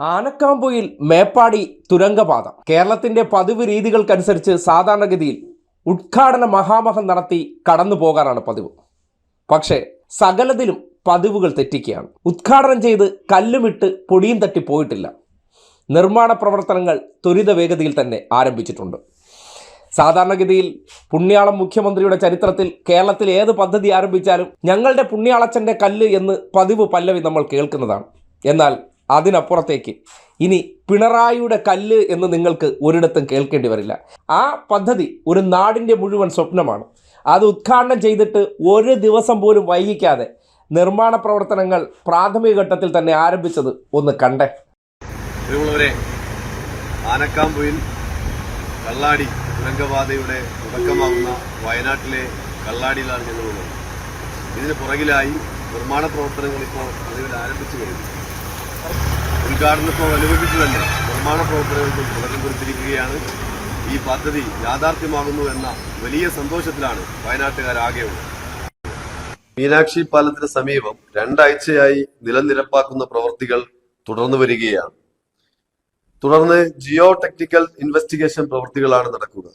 ആനക്കാമ്പൊയിൽ മേപ്പാടി തുരങ്കപാത. കേരളത്തിന്റെ പതിവ് രീതികൾക്കനുസരിച്ച് സാധാരണഗതിയിൽ ഉദ്ഘാടന മഹാമഹം നടത്തി കടന്നു പോകാനാണ് പതിവ്. പക്ഷേ സകലതിലും പതിവുകൾ തെറ്റിക്കുകയാണ്. ഉദ്ഘാടനം ചെയ്ത് കല്ലുമിട്ട് പൊടിയും തട്ടി പോയിട്ടില്ല. നിർമ്മാണ പ്രവർത്തനങ്ങൾ ത്വരിത വേഗതയിൽ തന്നെ ആരംഭിച്ചിട്ടുണ്ട്. സാധാരണഗതിയിൽ പുണ്യാളം മുഖ്യമന്ത്രിയുടെ ചരിത്രത്തിൽ കേരളത്തിൽ ഏത് പദ്ധതി ആരംഭിച്ചാലും ഞങ്ങളുടെ പുണ്യാളച്ചന്റെ കല്ല് എന്ന് പതിവ് പല്ലവി നമ്മൾ കേൾക്കുന്നതാണ്. എന്നാൽ അതിനപ്പുറത്തേക്ക്. ഇനി പിണറായിയുടെ കല്ല് എന്ന് നിങ്ങൾക്ക് ഒരിടത്തും കേൾക്കേണ്ടി വരില്ല. ആ പദ്ധതി ഒരു നാടിന്റെ മുഴുവൻ സ്വപ്നമാണ്. അത് ഉദ്ഘാടനം ചെയ്തിട്ട് ഒരു ദിവസം പോലും വൈകിക്കാതെ നിർമ്മാണ പ്രവർത്തനങ്ങൾ പ്രാഥമിക ഘട്ടത്തിൽ തന്നെ ആരംഭിച്ചത് ഒന്ന് കണ്ടേ. പ്രിയമുള്ളവരെ ആനക്കാമ്പുയിൽ കള്ളാടി തുരങ്കപാതയുടെ തുടക്കമാകുന്ന വയനാട്ടിലെ കള്ളാടിയിലാണ് ഞങ്ങളുള്ളത് ഇതിന് പുറകിലായി നിർമ്മാണ പ്രവർത്തനങ്ങൾ ഇപ്പോൾ നിലവിൽ ആരംഭിച്ചു കഴിഞ്ഞു. ഉദ്ഘാടനത്തോടനുബന്ധിച്ച് തന്നെ നിർമ്മാണ പ്രവർത്തനങ്ങൾക്ക് തുടക്കം കുറിച്ചിരിക്കുകയാണ്. ഈ പദ്ധതി യാഥാർത്ഥ്യമാകുന്നു എന്ന വലിയ സന്തോഷത്തിലാണ് വയനാട്ടുകാരാകെയുള്ളത്. മീനാക്ഷി പാലത്തിന് സമീപം രണ്ടാഴ്ചയായി നിലനിരപ്പാക്കുന്ന പ്രവൃത്തികൾ തുടർന്നു വരികയാണ്. തുടർന്ന് ജിയോ ടെക്നിക്കൽ ഇൻവെസ്റ്റിഗേഷൻ പ്രവൃത്തികളാണ് നടക്കുക.